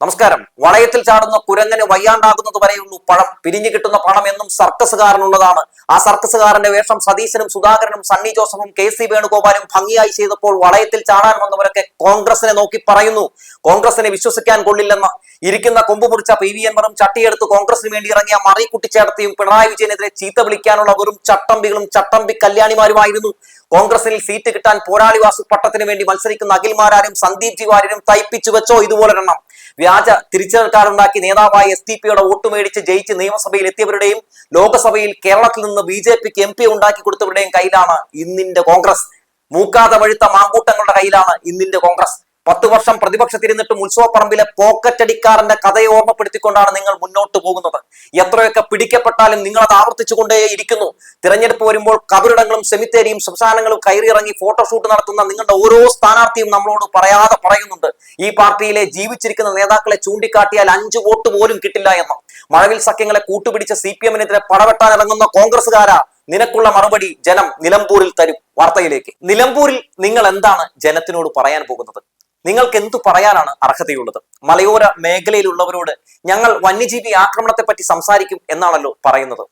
നമസ്കാരം. വളയത്തിൽ ചാടുന്ന കുരങ്ങന് വയ്യാണ്ടാകുന്നത് വരെയുള്ളൂ പഴം. പിരിഞ്ഞു കിട്ടുന്ന പണം എന്നും സർക്കസുകാരനുള്ളതാണ്. ആ സർക്കസുകാരന്റെ വേഷം സതീശനും സുധാകരനും സണ്ണി ജോസഫും കെ സി വേണുഗോപാലും ഭംഗിയായി ചെയ്തപ്പോൾ വളയത്തിൽ ചാടാൻ വന്നവരൊക്കെ കോൺഗ്രസിനെ നോക്കി പറയുന്നു. കോൺഗ്രസിനെ വിശ്വസിക്കാൻ കൊള്ളില്ലെന്ന്. ഇരിക്കുന്ന കൊമ്പ് മുറിച്ച പി വി എൻവറും ചട്ടിയെടുത്ത് കോൺഗ്രസിന് വേണ്ടി ഇറങ്ങിയ മറി കുട്ടിച്ചേർത്തിയും പിണറായി വിജയനെതിരെ ചീത്ത വിളിക്കാനുള്ള വെറും ചട്ടമ്പികളും ചട്ടമ്പി കല്യാണിമാരുമായിരുന്നു. കോൺഗ്രസിൽ സീറ്റ് കിട്ടാൻ പോരാളി വാസു പട്ടത്തിന് വേണ്ടി മത്സരിക്കുന്ന അഖിൽമാരാരും സന്ദീപ് ജിവാരും തയ്പ്പിച്ചു വെച്ചോ ഇതുപോലൊരെണ്ണം വ്യാജ തിരിച്ചറിക്കാറുണ്ടാക്കി നേതാവായ എസ് ഡി പിയുടെ വോട്ട് മേടിച്ച് ജയിച്ച് നിയമസഭയിൽ എത്തിയവരുടെയും ലോക്സഭയിൽ കേരളത്തിൽ നിന്ന് ബി ജെ പിക്ക് എം പി ഉണ്ടാക്കി കൊടുത്തവരുടെയും കയ്യിലാണ് ഇന്നിന്റെ കോൺഗ്രസ്. മൂക്കാതെ വഴുത്ത മാങ്കൂട്ടങ്ങളുടെ കയ്യിലാണ് ഇന്നിന്റെ കോൺഗ്രസ്. പത്ത് വർഷം പ്രതിപക്ഷത്തിരുന്നിട്ടും ഉത്സവപ്പറമ്പിലെ പോക്കറ്റടിക്കാരന്റെ കഥയെ ഓർമ്മപ്പെടുത്തിക്കൊണ്ടാണ് നിങ്ങൾ മുന്നോട്ട് പോകുന്നത്. എത്രയൊക്കെ പിടിക്കപ്പെട്ടാലും നിങ്ങൾ അത് ആവർത്തിച്ചുകൊണ്ടേ ഇരിക്കുന്നു. തിരഞ്ഞെടുപ്പ് വരുമ്പോൾ കബറിടങ്ങളും സെമിത്തേരിയും ശ്മശാനങ്ങളും കയറിയിറങ്ങി ഫോട്ടോഷൂട്ട് നടത്തുന്ന നിങ്ങളുടെ ഓരോ സ്ഥാനാർത്ഥിയും നമ്മളോട് പറയാതെ പറയുന്നുണ്ട്. ഈ പാർട്ടിയിലെ ജീവിച്ചിരിക്കുന്ന നേതാക്കളെ ചൂണ്ടിക്കാട്ടിയാൽ അഞ്ച് വോട്ട് പോലും കിട്ടില്ല എന്ന്. മഴവിൽ സഖ്യങ്ങളെ കൂട്ടുപിടിച്ച സി പി എമ്മിനെതിരെ പടവെട്ടാൻ ഇറങ്ങുന്ന കോൺഗ്രസ്സുകാരാ? നിനക്കുള്ള മറുപടി ജനം നിലമ്പൂരിൽ തരും. വാർത്തയിലേക്ക്. നിലമ്പൂരിൽ നിങ്ങൾ എന്താണ് ജനത്തിനോട് പറയാൻ പോകുന്നത്? നിങ്ങൾക്ക് എന്തു പറയാനാണ് അർഹതയുള്ളത്? മലയോര മേഖലയിലുള്ളവരോട് ഞങ്ങൾ വന്യജീവി ആക്രമണത്തെപ്പറ്റി സംസാരിക്കും എന്നാണല്ലോ പറയുന്നത്.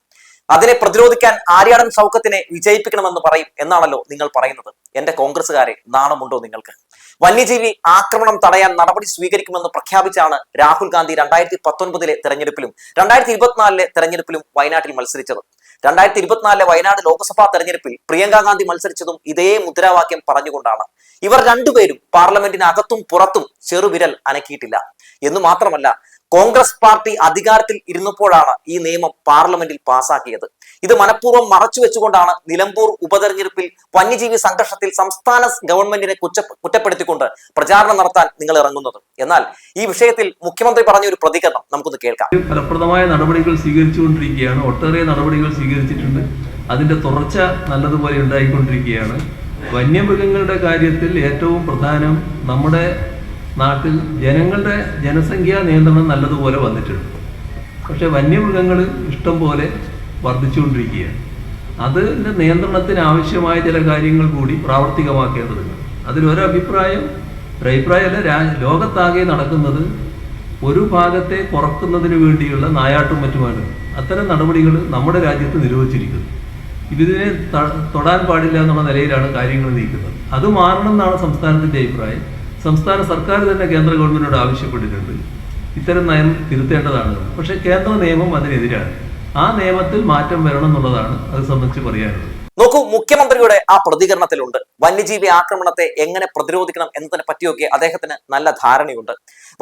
അതിനെ പ്രതിരോധിക്കാൻ ആര്യാടൻ സൗഖ്യത്തിനെ വിജയിപ്പിക്കണമെന്ന് പറയും എന്നാണല്ലോ നിങ്ങൾ പറയുന്നത്. എന്റെ കോൺഗ്രസ്സുകാരെ നാണമുണ്ടോ നിങ്ങൾക്ക്? വന്യജീവി ആക്രമണം തടയാൻ നടപടി സ്വീകരിക്കുമെന്ന് പ്രഖ്യാപിച്ചാണ് രാഹുൽ ഗാന്ധി രണ്ടായിരത്തി പത്തൊൻപതിലെ തെരഞ്ഞെടുപ്പിലും രണ്ടായിരത്തി ഇരുപത്തിനാലിലെ തെരഞ്ഞെടുപ്പിലും വയനാട്ടിൽ മത്സരിച്ചത്. രണ്ടായിരത്തി ഇരുപത്തിനാലിലെ വയനാട് ലോക്സഭാ തെരഞ്ഞെടുപ്പിൽ പ്രിയങ്ക ഗാന്ധി മത്സരിച്ചതും ഇതേ മുദ്രാവാക്യം പറഞ്ഞുകൊണ്ടാണ്. ഇവർ രണ്ടുപേരും പാർലമെന്റിനകത്തും പുറത്തും ചെറുവിരൽ അനക്കിയിട്ടില്ല. എന്ന് മാത്രമല്ല കോൺഗ്രസ് പാർട്ടി അധികാരത്തിൽ ഇരുന്നപ്പോഴാണ് ഈ നിയമം പാർലമെന്റിൽ പാസാക്കിയത്. ഇത് മനഃപൂർവം മറച്ചു വെച്ചുകൊണ്ടാണ് നിലമ്പൂർ ഉപതെരഞ്ഞെടുപ്പിൽ വന്യജീവി സംഘർഷത്തിൽ സംസ്ഥാന ഗവൺമെന്റിനെ കുറ്റ കുറ്റപ്പെടുത്തിക്കൊണ്ട് പ്രചാരണം നടത്താൻ നിങ്ങൾ ഇറങ്ങുന്നത്. എന്നാൽ ഈ വിഷയത്തിൽ മുഖ്യമന്ത്രി പറഞ്ഞ ഒരു പ്രതികരണം നമുക്കൊന്ന് കേൾക്കാം. ഫലപ്രദമായ നടപടികൾ സ്വീകരിച്ചുകൊണ്ടിരിക്കുകയാണ്. ഒട്ടേറെ നടപടികൾ സ്വീകരിച്ചിട്ടുണ്ട്. അതിന്റെ തുടർച്ച നല്ലതുപോലെ ഉണ്ടായിക്കൊണ്ടിരിക്കുകയാണ്. വന്യമൃഗങ്ങളുടെ കാര്യത്തിൽ ഏറ്റവും പ്രധാനം നമ്മുടെ നാട്ടിൽ ജനങ്ങളുടെ ജനസംഖ്യാ നിയന്ത്രണം നല്ലതുപോലെ വന്നിട്ടുണ്ട്. പക്ഷേ വന്യമൃഗങ്ങൾ ഇഷ്ടം പോലെ വർദ്ധിച്ചുകൊണ്ടിരിക്കുകയാണ്. അതിന്റെ നിയന്ത്രണത്തിന് ആവശ്യമായ ചില കാര്യങ്ങൾ കൂടി പ്രാവർത്തികമാക്കേണ്ടതുണ്ട്. അതിലൊരഭിപ്രായം അഭിപ്രായം ഒരു അഭിപ്രായമല്ല രാ ലോകത്താകെ നടക്കുന്നത് ഒരു ഭാഗത്തെ കുറക്കുന്നതിന് വേണ്ടിയുള്ള നായാട്ടും മറ്റുമാണ്. അത്തരം നടപടികൾ നമ്മുടെ രാജ്യത്ത് നിരോധിച്ചിരിക്കുന്നു. ഇതിനെ തൊടാൻ പാടില്ല എന്നുള്ള നിലയിലാണ് കാര്യങ്ങൾ നീക്കുന്നത്. അത് മാറണം എന്നാണ് സംസ്ഥാനത്തിന്റെ അഭിപ്രായം. സംസ്ഥാന സർക്കാർ തന്നെ കേന്ദ്ര ഗവൺമെന്റിനോട് ആവശ്യപ്പെട്ടിട്ടുണ്ട്. ഇത്തരം നയം തിരുത്തേണ്ടതാണ്. പക്ഷെ കേന്ദ്ര നിയമം അതിനെതിരാണ്. ആ നിയമത്തിൽ മാറ്റം വരണം എന്നുള്ളതാണ് അത് സംബന്ധിച്ച് പറയാനുള്ളത്. നോക്കൂ മുഖ്യമന്ത്രിയുടെ ആ പ്രതികരണത്തിലുണ്ട്. വന്യജീവി ആക്രമണത്തെ എങ്ങനെ പ്രതിരോധിക്കണം എന്നതിനെ പറ്റിയൊക്കെ അദ്ദേഹത്തിന് നല്ല ധാരണയുണ്ട്.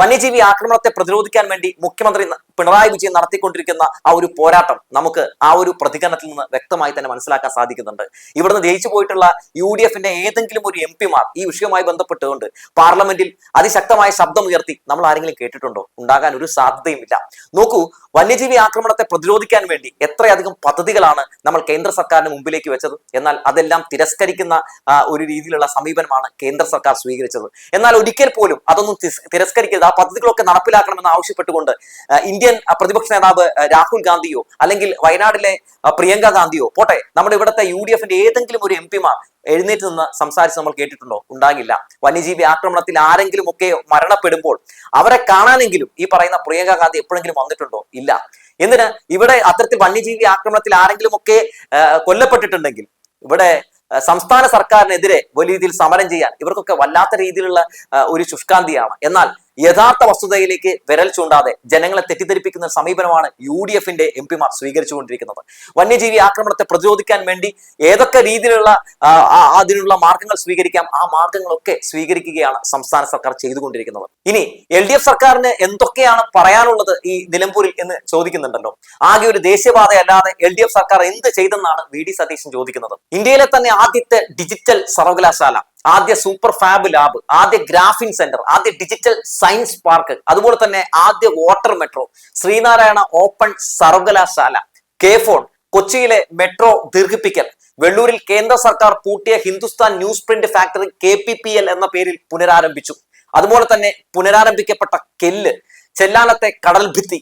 വന്യജീവി ആക്രമണത്തെ പ്രതിരോധിക്കാൻ വേണ്ടി മുഖ്യമന്ത്രി പിണറായി വിജയൻ നടത്തിക്കൊണ്ടിരിക്കുന്ന ആ ഒരു പോരാട്ടം നമുക്ക് ആ ഒരു പ്രതികരണത്തിൽ നിന്ന് വ്യക്തമായി തന്നെ മനസ്സിലാക്കാൻ സാധിക്കുന്നുണ്ട്. ഇവിടുന്ന് ജയിച്ചു പോയിട്ടുള്ള യു ഡി എഫിന്റെ ഏതെങ്കിലും ഒരു എം പിമാർ ഈ വിഷയവുമായി ബന്ധപ്പെട്ടുകൊണ്ട് പാർലമെന്റിൽ അതിശക്തമായ ശബ്ദം ഉയർത്തി നമ്മൾ ആരെങ്കിലും കേട്ടിട്ടുണ്ടോ? ഉണ്ടാകാൻ ഒരു സാധ്യതയും ഇല്ല നോക്കൂ വന്യജീവി ആക്രമണത്തെ പ്രതിരോധിക്കാൻ വേണ്ടി എത്രയധികം പദ്ധതികളാണ് നമ്മൾ കേന്ദ്ര സർക്കാരിന് മുമ്പിലേക്ക് വെച്ചത്. എന്നാൽ അതെല്ലാം തിരസ്കരിക്കുന്ന ഒരു രീതിയിലുള്ള സമീപനമാണ് കേന്ദ്ര സർക്കാർ സ്വീകരിച്ചത്. എന്നാൽ ഒരിക്കൽ പോലും അതൊന്നും തിരസ്കരിക്കരുത്. ആ പദ്ധതികളൊക്കെ നടപ്പിലാക്കണമെന്ന് ആവശ്യപ്പെട്ടുകൊണ്ട് ആ, ഇന്ത്യൻ പ്രതിപക്ഷ നേതാവ് രാഹുൽ ഗാന്ധിയോ അല്ലെങ്കിൽ വയനാടിലെ പ്രിയങ്ക ഗാന്ധിയോ പോട്ടെ നമ്മുടെ ഇവിടുത്തെ യു ഡി എഫിന്റെ ഏതെങ്കിലും ഒരു എം പിമാർ എഴുന്നേറ്റ് നിന്ന് സംസാരിച്ച് നമ്മൾ കേട്ടിട്ടുണ്ടോ? ഉണ്ടാകില്ല. വന്യജീവി ആക്രമണത്തിൽ ആരെങ്കിലും ഒക്കെ മരണപ്പെടുമ്പോൾ അവരെ കാണാനെങ്കിലും ഈ പറയുന്ന പ്രിയങ്ക ഗാന്ധി എപ്പോഴെങ്കിലും വന്നിട്ടുണ്ടോ? ഇല്ല. എന്തിന്? ഇവിടെ അത്തരത്തിൽ വന്യജീവി ആക്രമണത്തിൽ ആരെങ്കിലും ഒക്കെ കൊല്ലപ്പെട്ടിട്ടുണ്ടെങ്കിൽ ഇവിടെ സംസ്ഥാന സർക്കാരിനെതിരെ വലിയ രീതിയിൽ സമരം ചെയ്യാൻ ഇവർക്കൊക്കെ വല്ലാത്ത രീതിയിലുള്ള ഒരു ശുഷ്കാന്തിയാണ്. എന്നാൽ യഥാർത്ഥ വസ്തുതയിലേക്ക് വിരൽ ചൂണ്ടാതെ ജനങ്ങളെ തെറ്റിദ്ധരിപ്പിക്കുന്ന സമീപനമാണ് യു ഡി എഫിന്റെ എം പിമാർ സ്വീകരിച്ചുകൊണ്ടിരിക്കുന്നത്. വന്യജീവി ആക്രമണത്തെ പ്രതിരോധിക്കാൻ വേണ്ടി ഏതൊക്കെ രീതിയിലുള്ള അതിനുള്ള മാർഗങ്ങൾ സ്വീകരിക്കാം ആ മാർഗങ്ങളൊക്കെ സ്വീകരിക്കുകയാണ് സംസ്ഥാന സർക്കാർ ചെയ്തുകൊണ്ടിരിക്കുന്നത്. ഇനി എൽ ഡി എഫ് സർക്കാരിന് എന്തൊക്കെയാണ് പറയാനുള്ളത് ഈ നിലമ്പൂരിൽ എന്ന് ചോദിക്കുന്നുണ്ടല്ലോ. ആകെ ഒരു ദേശീയപാത അല്ലാതെ എൽ ഡി എഫ് സർക്കാർ എന്ത് ചെയ്തെന്നാണ് വി ഡി സതീശൻ ചോദിക്കുന്നത്. ഇന്ത്യയിലെ തന്നെ ആദ്യത്തെ ഡിജിറ്റൽ സർവകലാശാല ആദ്യ സൂപ്പർ ഫാബ് ലാബ് ആദ്യ ഗ്രാഫിൻ സെന്റർ ആദ്യ ഡിജിറ്റൽ സയൻസ് പാർക്ക് അതുപോലെ തന്നെ ആദ്യ വാട്ടർ മെട്രോ ശ്രീനാരായണ ഓപ്പൺ സർവകലാശാല കെ ഫോൺ കൊച്ചിയിലെ മെട്രോ ദീർഘിപ്പിക്കൽ വെള്ളൂരിൽ കേന്ദ്ര സർക്കാർ പൂട്ടിയ Hindustan newsprint factory K P P L എന്ന പേരിൽ പുനരാരംഭിച്ചു. അതുപോലെ തന്നെ പുനരാരംഭിക്കപ്പെട്ട കെല്ല് ചെല്ലാനത്തെ കടൽഭിത്തി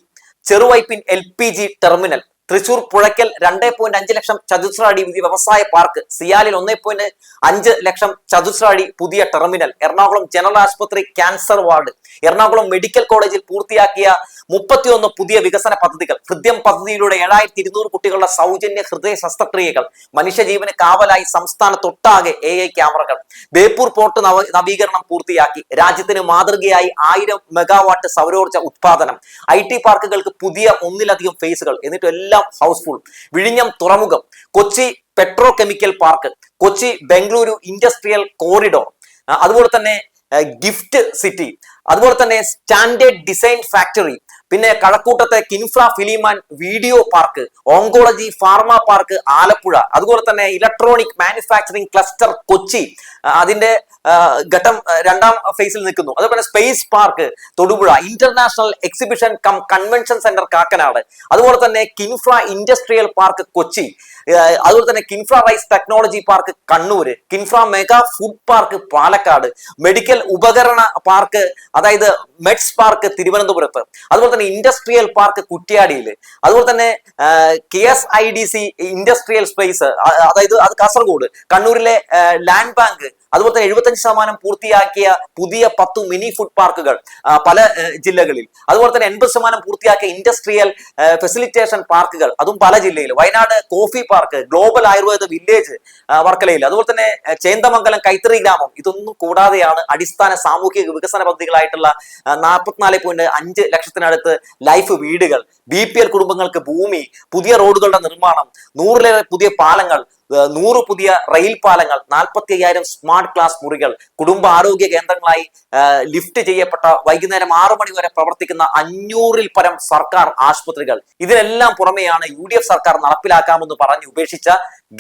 ചെറുവൈപ്പിൻ L P G terminal Thrissur Puzhakkal രണ്ടേ പോയിന്റ് അഞ്ച് ലക്ഷം ചതുശ്ര അടി പുതിയ വ്യവസായ പാർക്ക്. സിയാലിൽ ഒന്നേ പോയിന്റ് അഞ്ച് ലക്ഷം ചതുശ്ര അടി പുതിയ ടെർമിനൽ. എറണാകുളം ജനറൽ ആശുപത്രി ക്യാൻസർ വാർഡ്. എറണാകുളം മെഡിക്കൽ കോളേജിൽ പൂർത്തിയാക്കിയ മുപ്പത്തിയൊന്ന് പുതിയ വികസന പദ്ധതികൾ. ഹൃദയം പദ്ധതിയിലൂടെ ഏഴായിരത്തി ഇരുന്നൂറ് കുട്ടികളുടെ സൗജന്യ ഹൃദയ ശസ്ത്രക്രിയകൾ. മനുഷ്യജീവന് കാവലായി സംസ്ഥാനത്തൊട്ടാകെ എ ഐ ക്യാമറകൾ. ബേപ്പൂർ പോർട്ട് നവ നവീകരണം പൂർത്തിയാക്കി. രാജ്യത്തിന് മാതൃകയായി ആയിരം മെഗാവാട്ട് സൗരോർജ ഉത്പാദനം. ഐ ടി പാർക്കുകൾക്ക് പുതിയ ഒന്നിലധികം ഫേസുകൾ എന്നിട്ട് എല്ലാം ഹൗസ്ഫുൾ. വിഴിഞ്ഞം തുറമുഖം Kochi petrochemical park Kochi Bengaluru industrial corridor അതുപോലെ തന്നെ ഗിഫ്റ്റ് സിറ്റി അതുപോലെ തന്നെ സ്റ്റാൻഡേർഡ് ഡിസൈൻ ഫാക്ടറി പിന്നെ കഴക്കൂട്ടത്തെ KINFRA film and video park oncology pharma park Alappuzha. അതുപോലെ തന്നെ ഇലക്ട്രോണിക് മാനുഫാക്ചറിംഗ് ക്ലസ്റ്റർ കൊച്ചി അതിന്റെ ഘട്ടം രണ്ടാം ഫേസിൽ നിൽക്കുന്നു. അതുപോലെ space park Thodupuzha international exhibition cum convention centre Kakkanad. അതുപോലെ തന്നെ കിൻഫ്ര ഇൻഡസ്ട്രിയൽ പാർക്ക് കൊച്ചി. അതുപോലെ തന്നെ Kinfra rice technology park Kannur. Kinfra mega food park Palakkad. Medical ഉപകരണ പാർക്ക് അതായത് മെഡ്സ് പാർക്ക് തിരുവനന്തപുരത്ത് അതുപോലെ തന്നെ ഇൻഡസ്ട്രിയൽ പാർക്ക് കുറ്റ്യാടിയിൽ അതുപോലെ തന്നെ K S I D C industrial space അതായത് അത് കാസർഗോഡ് കണ്ണൂരിലെ ലാൻഡ് ബാങ്ക് അതുപോലെ തന്നെ എഴുപത്തഞ്ച് ശതമാനം പൂർത്തിയാക്കിയ പുതിയ പത്തു മിനി ഫുഡ് പാർക്കുകൾ പല ജില്ലകളിൽ. അതുപോലെ തന്നെ എൺപത് ശതമാനം പൂർത്തിയാക്കിയ ഇൻഡസ്ട്രിയൽ ഫെസിലിറ്റേഷൻ പാർക്കുകൾ അതും പല ജില്ലയിൽ. Wayanad coffee park global Ayurveda village വർക്കലയിൽ. അതുപോലെ തന്നെ ചേന്തമംഗലം കൈത്തറി ഗ്രാമം. ഇതൊന്നും കൂടാതെയാണ് അടിസ്ഥാന സാമൂഹിക വികസന പദ്ധതികളായിട്ടുള്ള നാൽപ്പത്തിനാല് പോയിന്റ് അഞ്ച് ലക്ഷത്തിനടുത്ത് ലൈഫ് വീടുകൾ ബി പി എൽ കുടുംബങ്ങൾക്ക് ഭൂമി പുതിയ റോഡുകളുടെ നിർമ്മാണം നൂറിലേറെ പുതിയ പാലങ്ങൾ നൂറ് പുതിയ റെയിൽ പാലങ്ങൾ നാൽപ്പത്തി അയ്യായിരം സ്മാർട്ട് ക്ലാസ് മുറികൾ കുടുംബാരോഗ്യ കേന്ദ്രങ്ങളായി ലിഫ്റ്റ് ചെയ്യപ്പെട്ട വൈകുന്നേരം ആറു മണി വരെ പ്രവർത്തിക്കുന്ന അഞ്ഞൂറിൽ പരം സർക്കാർ ആശുപത്രികൾ. ഇതിനെല്ലാം പുറമെയാണ് യു ഡി എഫ് സർക്കാർ നടപ്പിലാക്കാമെന്ന് പറഞ്ഞ് ഉപേക്ഷിച്ച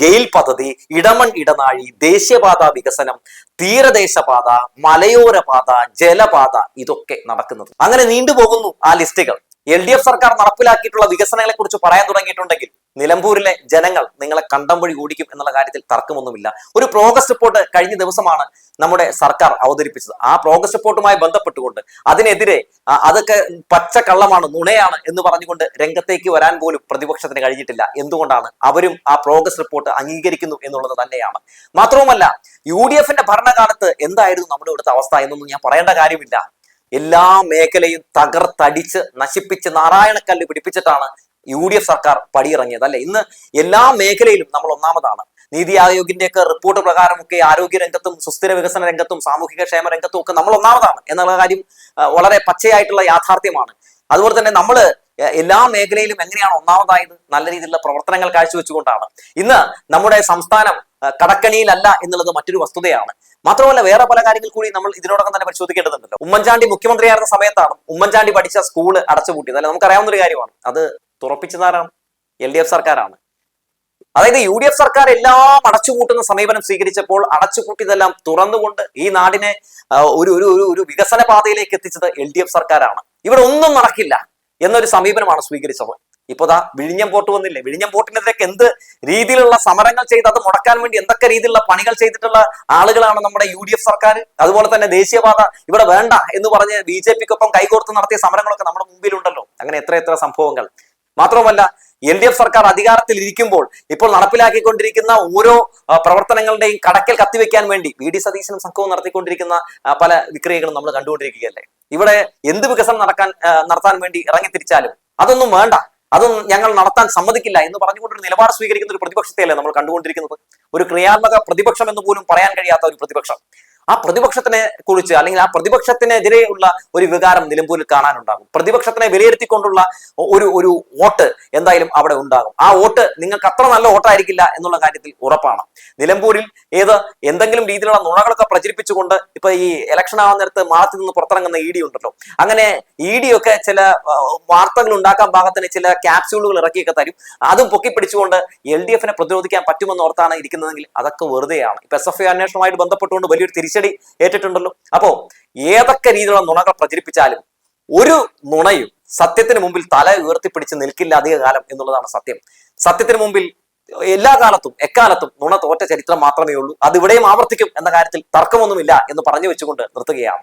ഗെയിൽ പദ്ധതി ഇടമൺ ഇടനാഴി ദേശീയപാത വികസനം തീരദേശപാത മലയോര പാത ജലപാത ഇതൊക്കെ നടക്കുന്നത്. അങ്ങനെ നീണ്ടുപോകുന്നു ആ ലിസ്റ്റുകൾ. എൽ ഡി എഫ് സർക്കാർ നടപ്പിലാക്കിയിട്ടുള്ള വികസനങ്ങളെ കുറിച്ച് പറയാൻ തുടങ്ങിയിട്ടുണ്ടെങ്കിൽ നിലമ്പൂരിലെ ജനങ്ങൾ നിങ്ങളെ കണ്ടം വഴി ഓടിക്കും എന്നുള്ള കാര്യത്തിൽ തർക്കമൊന്നുമില്ല. ഒരു പ്രോഗ്രസ് റിപ്പോർട്ട് കഴിഞ്ഞ ദിവസമാണ് നമ്മുടെ സർക്കാർ അവതരിപ്പിച്ചത്. ആ പ്രോഗ്രസ് റിപ്പോർട്ടുമായി ബന്ധപ്പെട്ടുകൊണ്ട് അതിനെതിരെ അതൊക്കെ പച്ച കള്ളമാണ് നുണയാണ് എന്ന് പറഞ്ഞുകൊണ്ട് രംഗത്തേക്ക് വരാൻ പോലും പ്രതിപക്ഷത്തിന് കഴിഞ്ഞിട്ടില്ല. എന്തുകൊണ്ടാണ്? അവരും ആ പ്രോഗ്രസ് റിപ്പോർട്ട് അംഗീകരിക്കുന്നു എന്നുള്ളത് തന്നെയാണ്. മാത്രവുമല്ല യു ഡി എഫിന്റെ ഭരണകാലത്ത് എന്തായിരുന്നു നമ്മുടെ ഇവിടുത്തെ അവസ്ഥ എന്നൊന്നും ഞാൻ പറയേണ്ട കാര്യമില്ല. എല്ലാ മേഖലയും തകർത്തടിച്ച് നശിപ്പിച്ച് നാരായണക്കല്ല് പിടിപ്പിച്ചിട്ടാണ് യു ഡി എഫ് സർക്കാർ പടിയിറങ്ങിയത് അല്ലെ? ഇന്ന് എല്ലാ മേഖലയിലും നമ്മൾ ഒന്നാമതാണ്. നീതി ആയോഗിന്റെ ഒക്കെ റിപ്പോർട്ട് പ്രകാരമൊക്കെ ആരോഗ്യ രംഗത്തും സുസ്ഥിര വികസന രംഗത്തും സാമൂഹിക ക്ഷേമ രംഗത്തും ഒക്കെ നമ്മൾ ഒന്നാമതാണ് എന്നുള്ള കാര്യം വളരെ പച്ചയായിട്ടുള്ള യാഥാർത്ഥ്യമാണ്. അതുപോലെ തന്നെ നമ്മൾ എല്ലാ മേഖലയിലും എങ്ങനെയാണ് ഒന്നാമതായത്? നല്ല രീതിയിലുള്ള പ്രവർത്തനങ്ങൾ കാഴ്ചവെച്ചുകൊണ്ടാണ്. ഇന്ന് നമ്മുടെ സംസ്ഥാനം കടക്കണിയിലല്ല എന്നുള്ളത് മറ്റൊരു വസ്തുതയാണ്. മാത്രമല്ല വേറെ പല കാര്യങ്ങൾ കൂടി നമ്മൾ ഇതിനോടകം തന്നെ പരിശോധിക്കേണ്ടതുണ്ടല്ലോ. ഉമ്മൻചാണ്ടി മുഖ്യമന്ത്രിയായിരുന്ന സമയത്താണ് ഉമ്മൻചാണ്ടി പഠിച്ച സ്കൂൾ അടച്ചുപൂട്ടിയത്. അല്ലെ? നമുക്കറിയാവുന്ന ഒരു കാര്യമാണ്. അത് തുറപ്പിച്ചതാരാണ് എൽ ഡി എഫ് സർക്കാരാണ്. അതായത് യു ഡി എഫ് സർക്കാർ എല്ലാം അടച്ചുപൂട്ടുന്ന സമീപനം സ്വീകരിച്ചപ്പോൾ അടച്ചുപൂട്ടിയതെല്ലാം തുറന്നുകൊണ്ട് ഈ നാടിനെ ഒരു ഒരു ഒരു വികസന പാതയിലേക്ക് എത്തിച്ചത് എൽ ഡി എഫ് സർക്കാരാണ്. ഇവിടെ ഒന്നും നടക്കില്ല എന്നൊരു സമീപനമാണ് സ്വീകരിച്ചത്. ഇപ്പൊ ദാ വിഴിഞ്ഞം പോർട്ട് വന്നില്ലേ? വിഴിഞ്ഞം പോർട്ടിനെതിരെ എന്ത് രീതിയിലുള്ള സമരങ്ങൾ ചെയ്ത് അത് മുടക്കാൻ വേണ്ടി എന്തൊക്കെ രീതിയിലുള്ള പണികൾ ചെയ്തിട്ടുള്ള ആളുകളാണ് നമ്മുടെ യു ഡി എഫ് സർക്കാർ? അതുപോലെ തന്നെ ദേശീയപാത ഇവിടെ വേണ്ട എന്ന് പറഞ്ഞ് ബി ജെ പിക്കൊപ്പം കൈകോർത്ത് നടത്തിയ സമരങ്ങളൊക്കെ നമ്മുടെ മുമ്പിലുണ്ടല്ലോ. അങ്ങനെ എത്ര എത്ര സംഭവങ്ങൾ. മാത്രമല്ല എൽ ഡി എഫ് സർക്കാർ അധികാരത്തിൽ ഇരിക്കുമ്പോൾ ഇപ്പോൾ നടപ്പിലാക്കിക്കൊണ്ടിരിക്കുന്ന ഓരോ പ്രവർത്തനങ്ങളുടെയും കടക്കൽ കത്തിവെക്കാൻ വേണ്ടി വി ഡി സതീശനും സംഘവും നടത്തിക്കൊണ്ടിരിക്കുന്ന പല വിക്രിയകളും നമ്മൾ കണ്ടുകൊണ്ടിരിക്കുകയല്ലേ? ഇവിടെ എന്ത് വികസനം നടക്കാൻ നടത്താൻ വേണ്ടി ഇറങ്ങിത്തിരിച്ചാലും അതൊന്നും വേണ്ട. അതൊന്നും ഞങ്ങൾ നടത്താൻ സമ്മതിക്കില്ല എന്ന് പറഞ്ഞുകൊണ്ട് ഒരു നിലപാട് സ്വീകരിക്കുന്ന ഒരു പ്രതിപക്ഷത്തെയല്ലേ നമ്മൾ കണ്ടുകൊണ്ടിരിക്കുന്നത്? ഒരു ക്രിയാത്മക പ്രതിപക്ഷം എന്ന് പോലും പറയാൻ കഴിയാത്ത ഒരു പ്രതിപക്ഷം. ആ പ്രതിപക്ഷത്തിനെ കുറിച്ച് അല്ലെങ്കിൽ ആ പ്രതിപക്ഷത്തിനെതിരെയുള്ള ഒരു വികാരം നിലമ്പൂരിൽ കാണാനുണ്ടാകും. പ്രതിപക്ഷത്തിനെ വിലയിരുത്തിക്കൊണ്ടുള്ള ഒരു ഒരു വോട്ട് എന്തായാലും അവിടെ ഉണ്ടാകും. ആ വോട്ട് നിങ്ങൾക്ക് അത്ര നല്ല വോട്ടായിരിക്കില്ല എന്നുള്ള കാര്യത്തിൽ ഉറപ്പാണ്. നിലമ്പൂരിൽ ഏത് എന്തെങ്കിലും രീതിയിലുള്ള നുണകളൊക്കെ പ്രചരിപ്പിച്ചുകൊണ്ട് ഇപ്പൊ ഈ ഇലക്ഷൻ ആവാൻ നേരത്ത് മാളത്തിൽ നിന്ന് പുറത്തിറങ്ങുന്ന ഇ ഡി ഉണ്ടല്ലോ. അങ്ങനെ ഇ ഡി ഒക്കെ ചില വാർത്തകൾ ഉണ്ടാക്കാൻ ഭാഗത്തിന് ചില ക്യാപ്സ്യൂളുകൾ ഇറക്കിയൊക്കെ തരും. അതും പൊക്കി പിടിച്ചുകൊണ്ട് എൽ ഡി എഫിനെ പ്രതിരോധിക്കാൻ പറ്റുമെന്ന് ഓർത്താണ് ഇരിക്കുന്നതെങ്കിൽ അതൊക്കെ വെറുതെയാണ്. ഇപ്പൊ എസ് എഫ് ഐ അന്വേഷണവുമായിട്ട് ബന്ധപ്പെട്ടുകൊണ്ട് വലിയൊരു തിരിച്ചടി ഏറ്റിട്ടുണ്ടല്ലോ. അപ്പോ ഏതൊക്കെ രീതിയിലുള്ള നുണകൾ പ്രചരിപ്പിച്ചാലും ഒരു നുണയും സത്യത്തിന് മുമ്പിൽ തല ഉയർത്തിപ്പിടിച്ച് നിൽക്കില്ല അധിക കാലം എന്നുള്ളതാണ് സത്യം. സത്യത്തിന് മുമ്പിൽ എല്ലാ കാലത്തും എക്കാലത്തും നുണ തോറ്റ ചരിത്രം മാത്രമേ ഉള്ളൂ. അതിവിടെയും ആവർത്തിക്കും എന്ന കാര്യത്തിൽ തർക്കമൊന്നുമില്ല എന്ന് പറഞ്ഞു വെച്ചുകൊണ്ട് നിർത്തുകയാണ്.